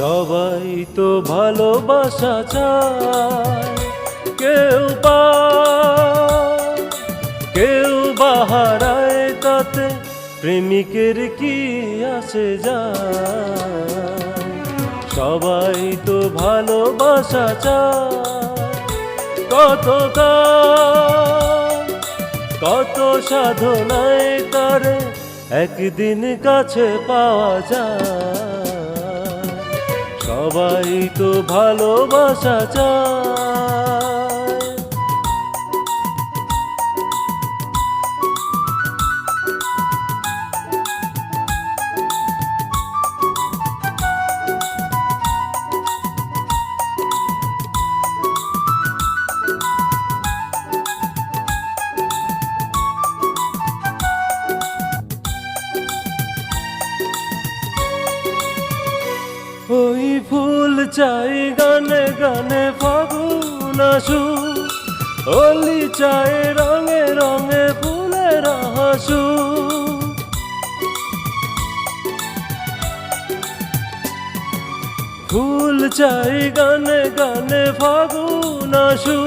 সবাই তো ভালোবাসা চায়। কেউ পায় কেউ বাহারায় তাতে প্রেমিকের কি আসে যায়। সবাই তো ভালোবাসা চায়। কত কত সাধনায় তারে একদিন কাছে পাওয়া যায়। সবাই তো ভালোবাসা চায়। ফুল চাই গানে গানে ফাগুন আসু। অলি চাই রঙে রঙে ফুলের হাসু। ফুল চাই গানে গানে ফাগুন আসু।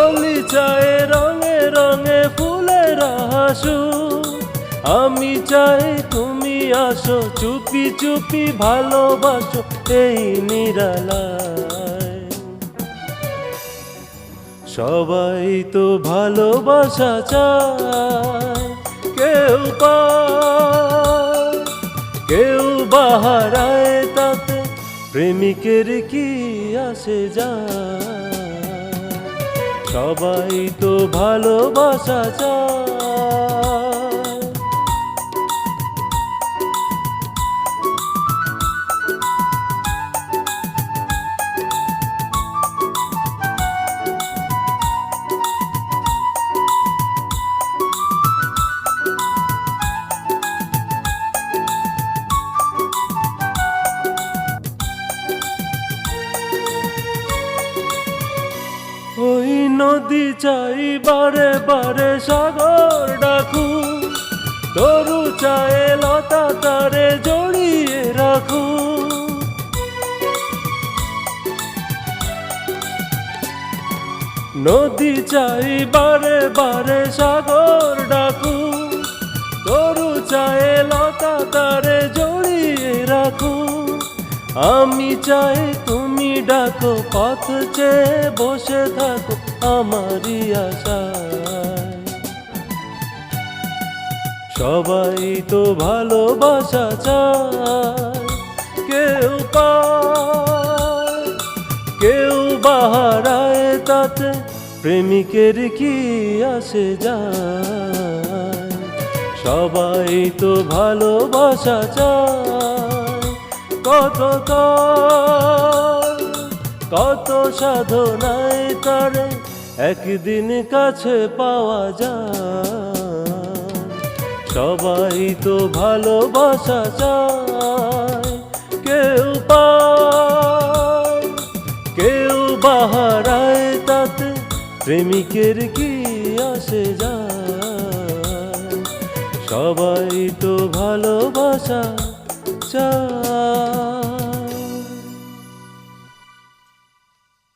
অলি চাই রঙে রঙে ফুলের হাসু। আমি চাই তুমি আসো, চুপি চুপি ভালোবাসো এই নিরালায়। সবাই তো ভালোবাসা চায়, কেউ কেউ বাহারায় তাতে প্রেমিকের কি আসে যায়? সবাই তো ভালোবাসা চায়। নদী চাই বারে বারে সাগর ডাকু, তরু চায় লতা তারে জড়িয়ে রাখু। নদী চাই বারে বারে সাগর ডাকু, তরু চায় লতা তারে জড়িয়ে রাখু। আমি চাই তুমি ডাকো, পথ চেয়ে বসে থাকো আমারই আশায় সবাই তো ভালোবাসা চায়। কেউ কেউ বাহারায়, তাতে প্রেমিকের কি আসে যায়? সবাই তো ভালোবাসা চায়। কত কত সাধনায় তারে একদিন কাছে পাওয়া যায়। সবাই তো ভালোবাসা চায়। কেউ কেউ বাহারায়, তাতে প্রেমিকের কি আসে যায়? সবাই তো ভালোবাসা চায়।